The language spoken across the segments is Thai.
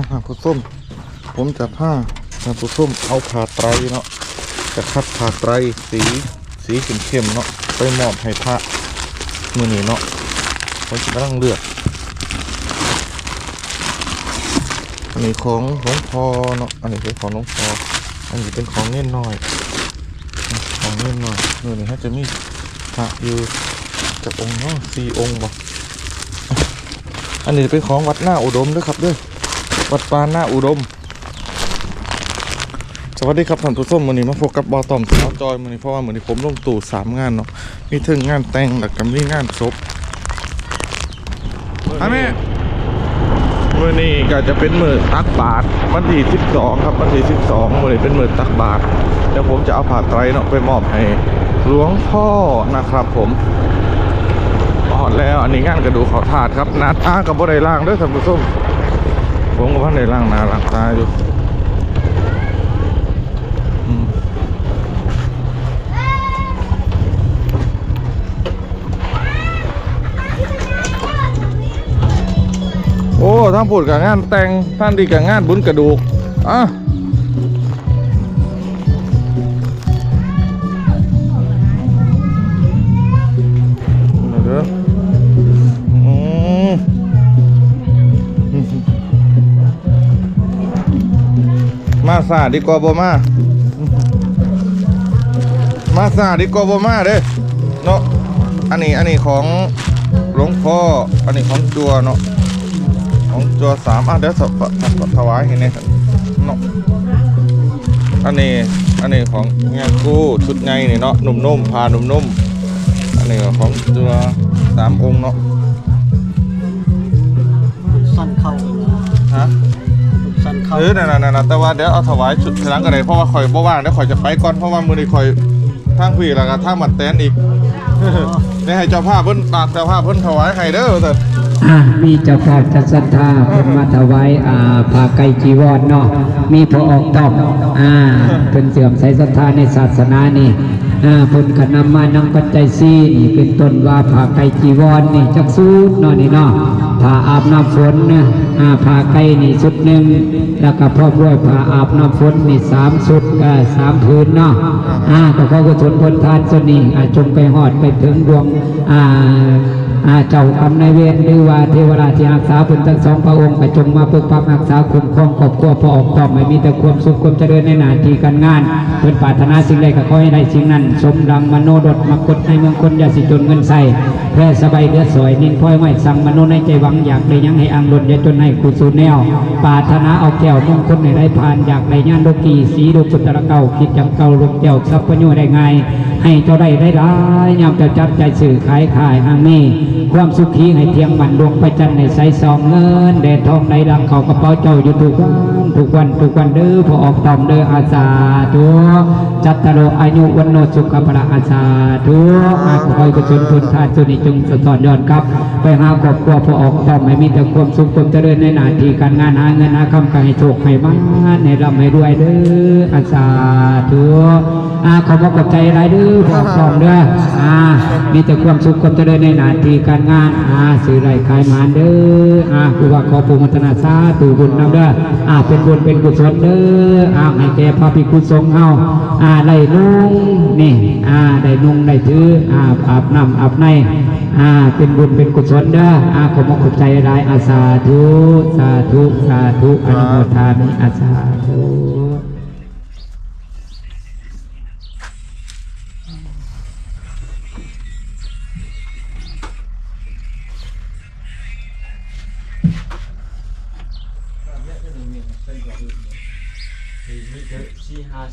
มาหาผู้ส้ม ผมจะผ้าหาผู้ส้มเอาผ่าไตรเนาะจะคัดผ่าไตรสีสีเข้มๆเนาะไปมอบให้พระมือนี้เนาะผมจะกำลังเลือกอันนี้ของหลวงพ่อเนาะอันนี้เป็นของหลวงพ่ออันนี้เป็นของเน่นหน้อย ของเน่นหน้อยนี่นี่ฮะจะมีพระอยู่จากองค์เนาะสี่องค์บ่อันนี้เป็นของวัดหน้าอุดมด้วยครับด้วย วัดปานหน้าอุดม สวัสดีครับท่านผู้ชมวันนี้มาพบกับบอตอมสาวจอยวันนี้เพราะว่าวันนี้ผมลงตู่สามงานเนาะมีถึงงานแต่งแล้วก็มีงานศพฮะแม่มื่อนี้ก็จะเป็นมือตักบาทวันที่12 ครับวันที่12มื่อนี้เป็นมือตักบาทเดี๋ยวผมจะเอาผ่าไตรเนาะไปมอบให้หลวงพ่อนะครับผมอ่อนแล้วอันนี้งานกระดูกขอถาดครับหนาตากับบ่ได้ล่างเด้วยท่านผู้ชม ผมกับพ่นได้ล่างหนาล่างตาอยู่อืมโอ้ทั้งพูดกับงานแต่งท่านดีกับงานบุญกระดูกอะ สาดีกว่าบ่มา มาสาดีกว่าบ่มาเด้เนาะอันนี้อันนี้ของหลวงพ่ออันนี้ของจัวเนาะของตัวสามอะเดี๋ยวถถถถวายให้เนี่ยเนาะอันนี้อันนี้ของงานกู้ชุดไงนี่เนาะหนุ่มๆพาหนุ่มๆอันนี้ก็ของตัวสามองค์เนาะสั้นเข้าฮะสั้น เข้าเออนั่นๆๆแต่ว่าเดี๋ยวเอาถวายชุดทีหลังก็ได้เพราะว่าข่อยบ่ว่างเดี๋ยวข่อยจะไปก่อนเพราะว่ามื้อนี้ข่อยทางพี่แล้วก็ทางมันแตนอีกได้ให้เจ้าภาพเพิ่นตากเจ้าภาพเพิ่นถวายให้เด้อเถิดอะมีเจ้าภาพจัดศรัทธาเพิ่นมาถวายอ่าผ้าไก่จีวรเนาะมีพระออกตอบอ่าเป็นเสื่อมใสศรัทธาในศาสนานี่อ่าเพิ่นก็นำมานำปัจจัยซีนี่เป็นต้นว่าผ้าไก่จีวรนี่จักสูตรเนาะนี่เนาะ ผ้าอาบน้ำฝนนะอ่าผ้าไก่นี่ชุดหนึ่งแล้วก็พร้อมด้วยผ้าอาบน้ำฝนนี่สามชุดก็สามผืนเนาะอ่าก็ขอกุศลผลทานส่วนนี้อ่าจงไปหอดไปถึงดวงอ่าอา เจ้ากรรมนายเวรหรือว่าเทวราที่รักษาผลทั้งสองพระองค์ไปจงมาปกปักรักษาคุ้มครองครอบครัวพระออกต่อไม่มีแต่ความสุขความเจริญในหน้าที่การงานเพื่อนปรารถนาสิ่งใดก็ขอให้ได้สิ่งนั้น สมดังมโนดดมากดในเมืองคนอยาสิจนเงินใส่แพร่สบายเดือดสวยนิ่งพ้อยไม่สั่งมโนในใจหวังอยากได้ยังให้อังลนอย่าจนให้กุศลแนวปรารถนาเอาแก้วมงคลในได้ผ่านอยากได้ญาณโลกีสีโลกุตระเก่าคิดจังเก่าลงแก้วทรัพย์ประโยชน์ได้ไงายให้เจ้าได้ได้ร้ายยามเจ้าจับใจสื่อขายขายหางมีความสุขีให้เทียงมันดวงประจันในใสสองเงินแดทองในรังเขากระเป๋าเจ้าอยู่ทุกวันทุกวันทุกวันเด้อพอออกตอมเด้ออาสาทุกจัตตโรอายุวันโนสุขภะอาสาทุกอาขอคอยกุศลทุนทานสุนิจงสะท้อนยอนครับไปหาครอบครัวพอออกตอมให้มีแต่ความสุขความเจริญในหน้าที่การงานหาเงินหาคำให้โชคให้มาให้ร่ำให้รวยเด้ออาสาทุกอาขอบอกกับใจไรเด้ออออกตอมเด้ออ่ามีแต่ความสุขความเจริญในหน้าที่การงานอ่าสื่อไรขายมานเด้ออ่าผู้ว่าขอปูมัตนาสาตูบุญนำเด้ออ่าเป็นบุญเป็นกุศลเด้ออ่าให้แก่พระภิกขุสงฆ์เฮาอ่าได้นุ่งนี่อ่าได้นุ่งได้ถืออ่าอาบน้ำอาบในอ่าเป็นบุญเป็นกุศลเด้ออ่าขอบอกกับใจไรอาสาธุสาธุสาธุอนุโมทามิอาสาธุ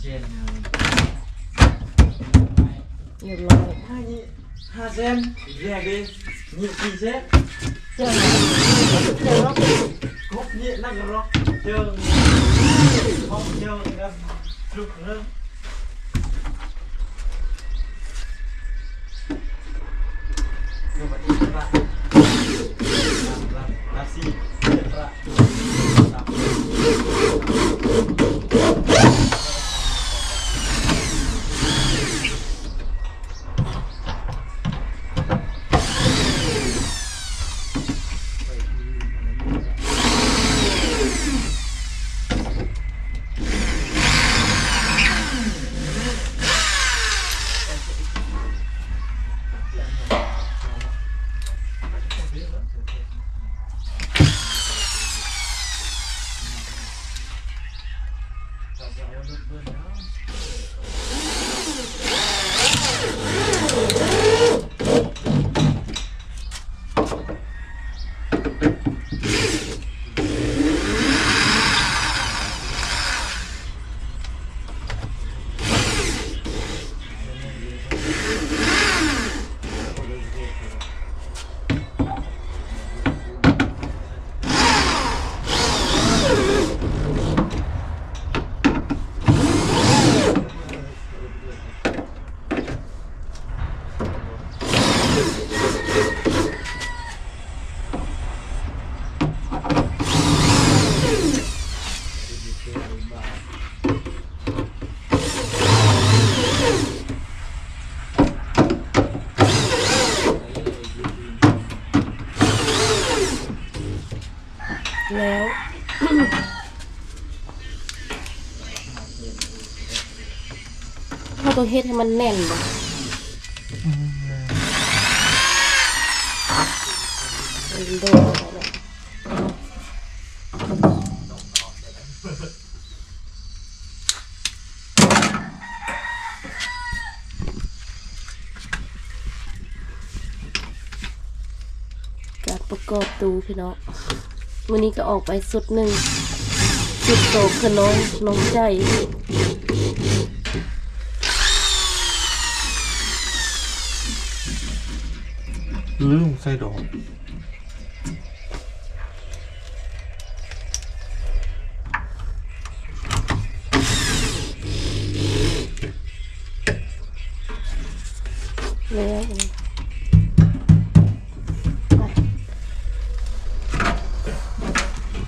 เซนเรียบร้อยห้ายี่ห้าเซนแยกดิยี่สี่เซนเจ้าไหนเจ้าล็อกครบยี่นั่งกันรอเจอห้องเจอกันลุกเริ่มย ต้องเฮ็ดให้มันแน่นบ่มันโดนการประกอบตูพี่น้องวันนี้ก็ออกไปสุดหนึ่งสุดโตคือน้องน้องใจ ลืมใส่ดอกแล้ว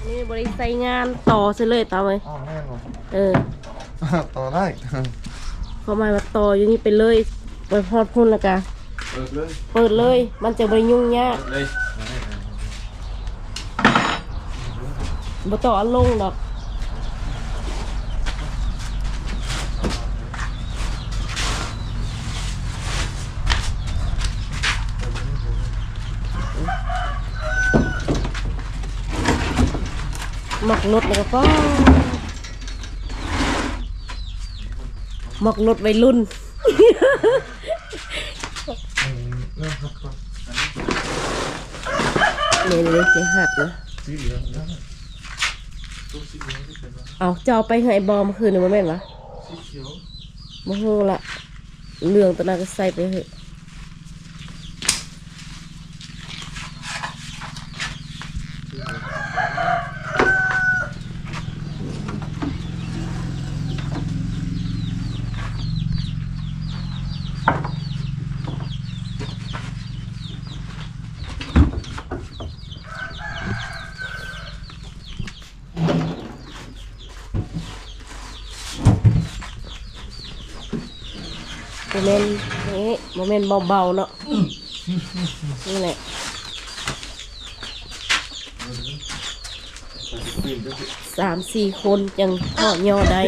นี่บริใส่งานต่อซะเลยตามเลยอ้าวแม่นบ่เออ ต่อได้ เขาหมายว่าต่ออยู่นี่ไปเลยไปพอดพุ่นและกะ เปิดเลยเปิดเลย มันจะบริยุ่งยากเลยบ่ต่อเอาลงดอกหมักรถแล้วก็ฟ้าหมักรถวัยรุ่น เนี่ยเลยเสียหักนะสีเหลืองนะเอาจะเอาไปให้บอมคือคืนนี่มาแม่นวะสีเขียวมาฮู้ละเรื่องตอนนั้นก็ใส่ไปเถอะ เมนต์นี่โมเมนต์เบาๆเนาะนี่แหละสามสี่คนยังทอดย่อได้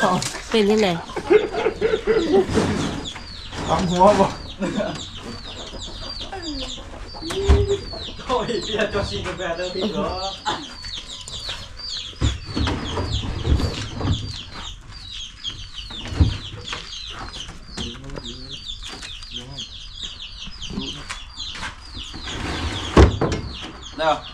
เอาเป็นยังไงตามหัวบ่โอ้ยเปียจอชิงกาแฟเดิมพี่เหรอ No.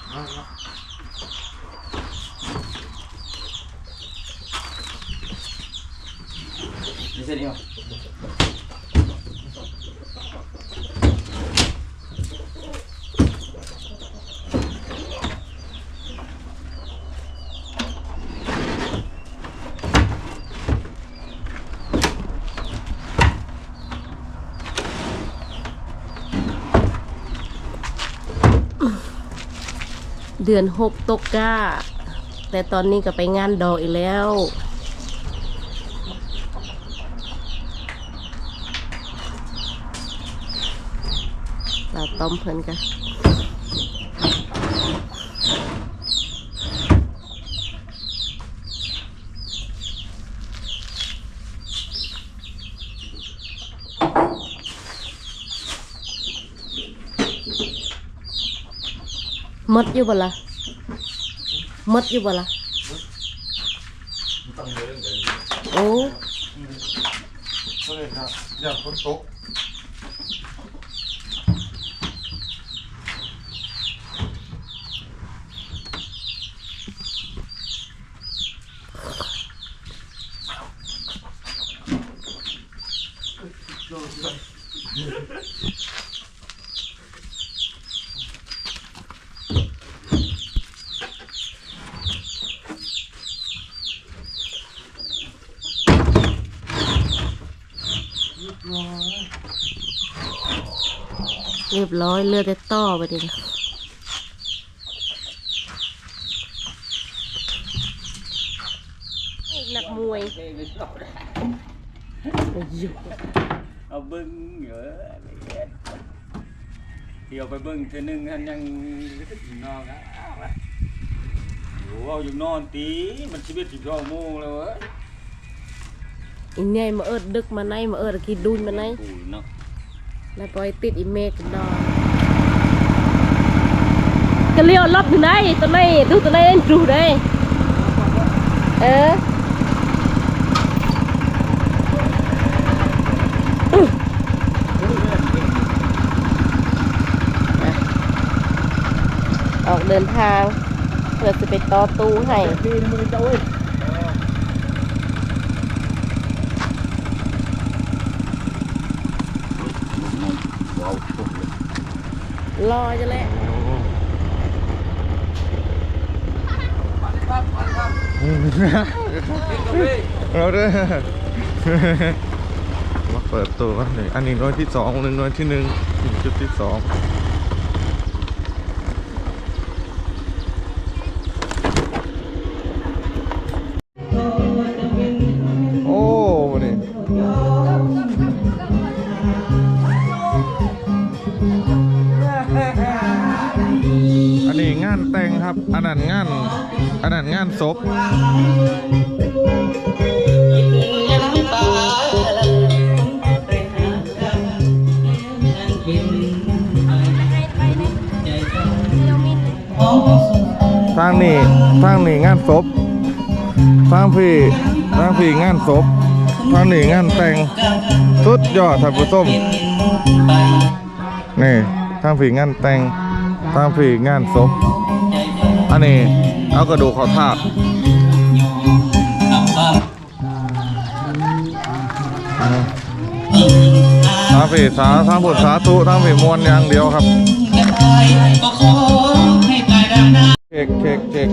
เดือนหกตกก้า แต่ตอนนี้ก็ไปงานดอกอีกแล้ว เราต้มเพิ่นกัน มดอยู่บ่ล่ะมดอยู่บ่ล่ะโอ้ ก็เลยครับอยากฝนตก เรียบร้อยเลือดแต่ต่อไปดินักมวยไปอยู่เอาเบิ้งเยอะเที่ยวไปเบิ้งเทื่อนึงอันยังนอนอะโอ้เอาอยู่นอนตีมันชีวิตสิบสองโมงแล้วเว้ย อีไงมาเอิดดึกมาไหนมาเอิดกินดุนมาไหนปูเนาะแล้วปล่อยติดอีเมกดอกก็เลี้ยวรอบอยู่ไหนตัวไหนดูตัวไหนเอ็นดูได้เออออกเดินทางเพื่อจะไปต่อตู้ให้ ปีนมือเจ้าเว้ย รอจะแหละเราเด้อมาเปิดตัวหนเลยอันนี้น้อยที่สองหนึ่งน้อยที่หนึ่งจุดที่สอง ศพทางนี้ทางนี้งานศพทางพี่ทางพี่งานศพทางนี้งานแต่งสุดยอดท่านผู้ชมนี่ทางพี่งานแต่งทางพี่งานศพอันนี้ เอากระดูกเขาทาบทางพี่สาทางบุตรสาธุทางพี่มวลอย่างเดียวครับเช็คเช็คเช็ค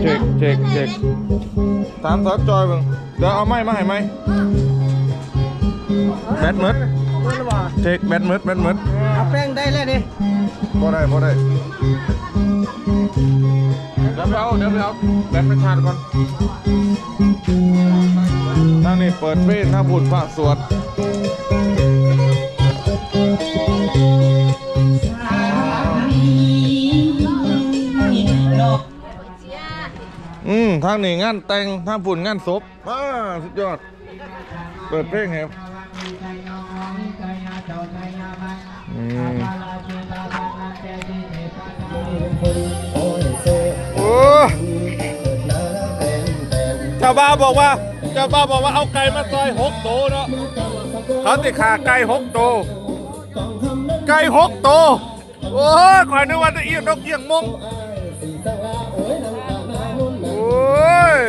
เช็คเช็คเช็คตามซอสจอยมึงเดี๋ยวเอาไม้มาให้ไหมแบตมืดเช็คแบตมืดแบตมืดเอาแป้งได้แล้วดิพอได้พอได้ เดี๋ยวไปเอาเดี๋ยวไปเอาแบตไปชาร์จก่อนนั่งนี่เปิดเพลงหน้าบุญพระสวดอืมทางนี้งานแต่งทางบุญงานศพอ่าสุดยอด เปิดเพลงครับ โอ้เจ้าบ้าบอกว่าเจ้าบ้านบอกว่าเอาไก่มาซอยหกโตเนาะเขาติขาไก่หกโต ไก่หกโต โอ้ยขอยนึกว่าจะเอียงนกเอียงมงโอ้ย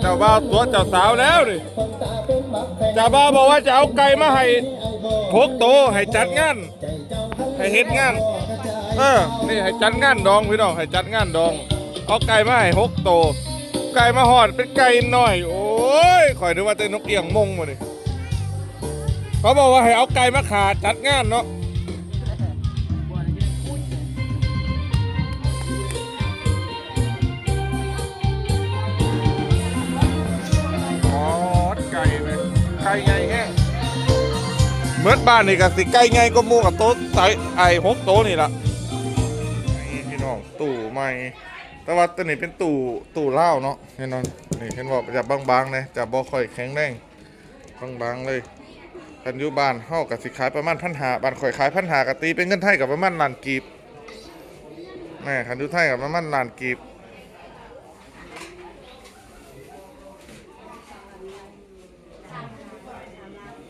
เจ้าบ้าวตัวเจ้าสาวแล้วดิเจ้าบ้าวบอกว่าจะเอาไก่มาให้หกโตให้จัดงาน ให้เฮ็ดงาน เออ นี่ให้จัดงานดองพี่น้องให้จัดงานดอง เอาไก่มาให้หกโต ไก่มาหอดเป็นไก่น้อย โอ้ยข่อยนึกว่าจะนกเอียงมงมาดิเขาบอกว่าให้เอาไก่มาขาจัดงานเนาะอ๋อไก่เลยไก่ไงแห้งเมื่อบ้านนี่ก็สิไก่ไงก็มูกับโต๊ะใส่ไอ้หกโต๊ะนี่ละนี่พี่น้องตู้ใหม่ แต่ว่าตัวนี้เป็นตู้ตู้เหล้าเนาะเห็นนอนนี่เห็นบอกจะบางๆเลยจะบ่ค่อยแข็งแรงบางๆเลยกันอยู่บ้านเฮากับสิขายประมาณพันหาบ้านข่อยขายพันหากะตีเป็นเงินไทยกับประมาณล้านกีบแม่คันอยู่ไทยกับประมาณล้านกีบ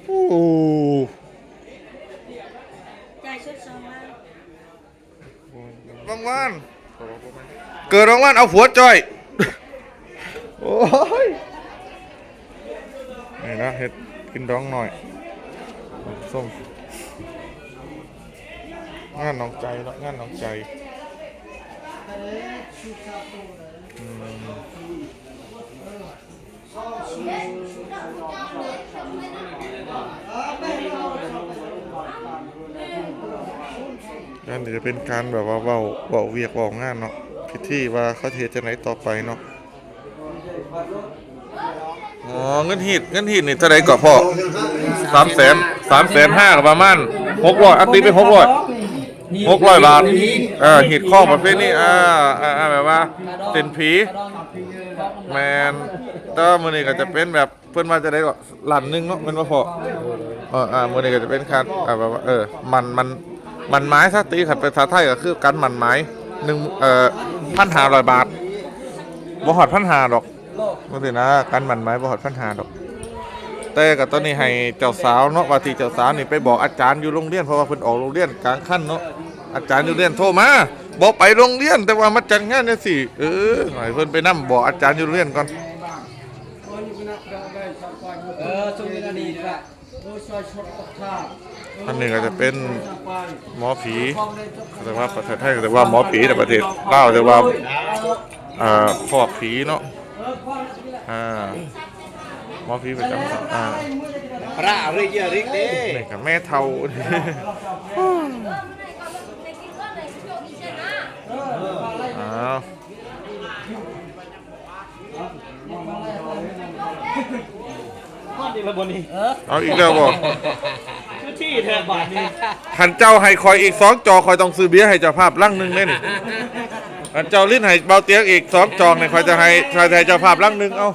โอ้จ่ายชุดสองล้านรางวัล เกิดรางวัลเอาผัวจอย โอ้ย นี่นะเห็ดกินดองหน่อยส้มงานน้องใจแล้วงานน้องใจอืมนั่นจะเป็นการแบบว่าเบาเบาเวียกเบางานเนาะ พิธีว่าเขาเทจะไหนต่อไปเนาะอ๋อเงินหีดเงินหีดนี่เท่าไรก่อพ่อสามแสนสามแสนห้าประมาณหกร้อยอัตีไปหกร้อยหกร้อยบาทเออหีดข้อประเภทนี้อ่าอ่าแบบว่าเส้นผีแมนแต่ว่ามือนี้ก็จะเป็นแบบเพื่อนมาจะได้ก็หลันหนึงเนาะแมันว่าพอเอออ่ามือนี้ก็จะเป็นการอ่าแบบว่าเออมันมันมันไม้ถ้าตีขัดเป็นภาษาไทยก็คือกันมันไม้หนึ่งเอ่อ พันหาร้อยบาทบ่หอดพันหาดอกมือนี้นะกันมันไหมบ่หอดพันหาดอก แต่กับตอนนี้ให้เจ้าสาวเนาะว่าที่เจ้าสาวนี่ไปบอกอาจารย์อยู่โรงเรียนเพราะว่าเพิ่นออกโรงเรียนกลางขั้นเนาะอาจารย์อยู่เรียนโทรมาบอกไปโรงเรียนแต่ว่ามาจัดงานเนี่ยสิเออให้เพิ่นไปนํบอกอาจารย์อยู่เรียนก่อนเออช่วงนี้ดีด้วยโดยซอยชดกับท่า อันนี้ก็จะเป็นหมอผีแต่ว่าประเทศไทยก็จะว่าหมอผีแต่ประเทศลาวจะว่าเอ่อพอกผีเนาะอ่าหมอผีประจำอ่าพระริกเยริกเด้นี่กับแม่เทาอ้าวนี่ละบนนี่เอาอีกแล้วบ่ คือที่แทนบาทนี่หันเจ้าให้คอยอีกสองจอคอยต้องซื้อเบียร์ให้เจ้าภาพลังหนึ่งเล่นหันเจ้าลิ้นให้เบาเตียงอีกสองจองเนี่ยคอยจะให้คอยจะให้เจ้าภาพลังหนึ่งเอา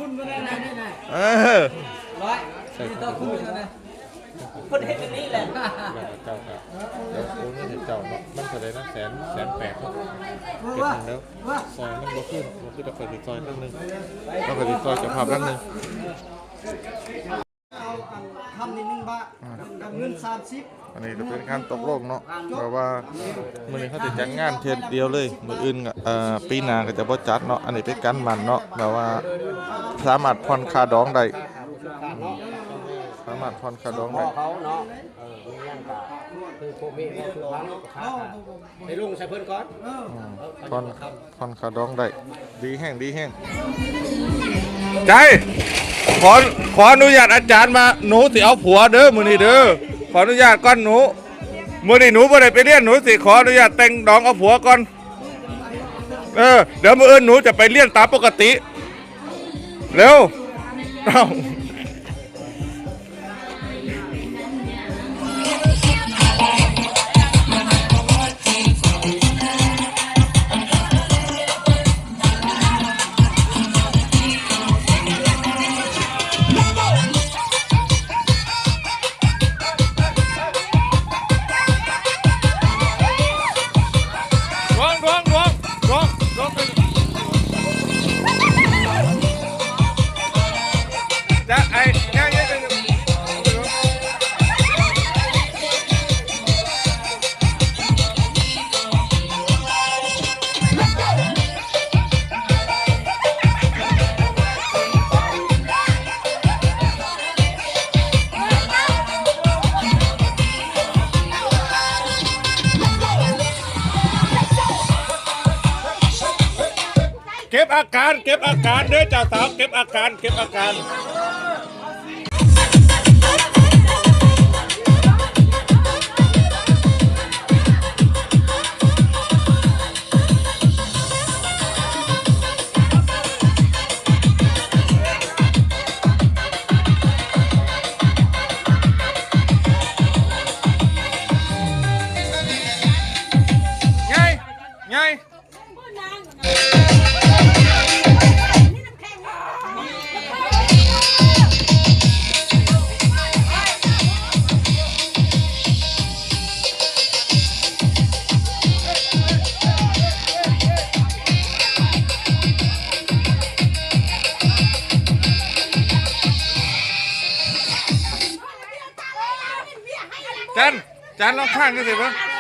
เออร้อยที่ต้องคุยกันนะคนเห็นอันนี้แหละเจ้าค่ะเดี๋ยวโอนเงินให้เจ้าเนาะมันเท่าไรนะแสนแสนแปดเนาะเก็บเงินแล้วซอยมันบ่ขึ้นบ่ขึ้นแต่คอยติดซอยลังหนึ่งต้องคอยติดซอยเจ้าภาพลังหนึ่งเอาคำนิดนึง บ้ากับเงินสามสิบอันนี้จะเป็นการตกลงเนาะเพราะว่ามื้อนี้เขาจะจัดงานเทียเดียวเลยมื้ออื่นก็เอ่อปีหน้าก็จะบ่จัดเนาะอันนี้เป็นการมันเนาะแบบว่าสามารถผ่อนค่าดองได้สามารถผ่อนค่าดองได้เขาเนาะเออมีหยังกะคือโคเมก็คือพังค้าขายให้ลุงใส่เพิ่นก่อนผ่อนผ่อนค่าดองได้ดีแห้งดีแห้งใจ ขอขออนุญาตอาจารย์มาหนูสิเอาผัวเด้อมื้อนี้เด้อขออนุญาตก่อนหนูมื้อนี้หนูบ่ได้ไปเรียนหนูสิขออนุญาตแต่งดองเอาผัวก่อนเออเดี๋ยวมื้ออื่นหนูจะไปเรียนตามปกติเร็วเอ้า อาการเก็บอาการเด้อเจ้าสาวเก็บอาการเก็บอาการ จันจั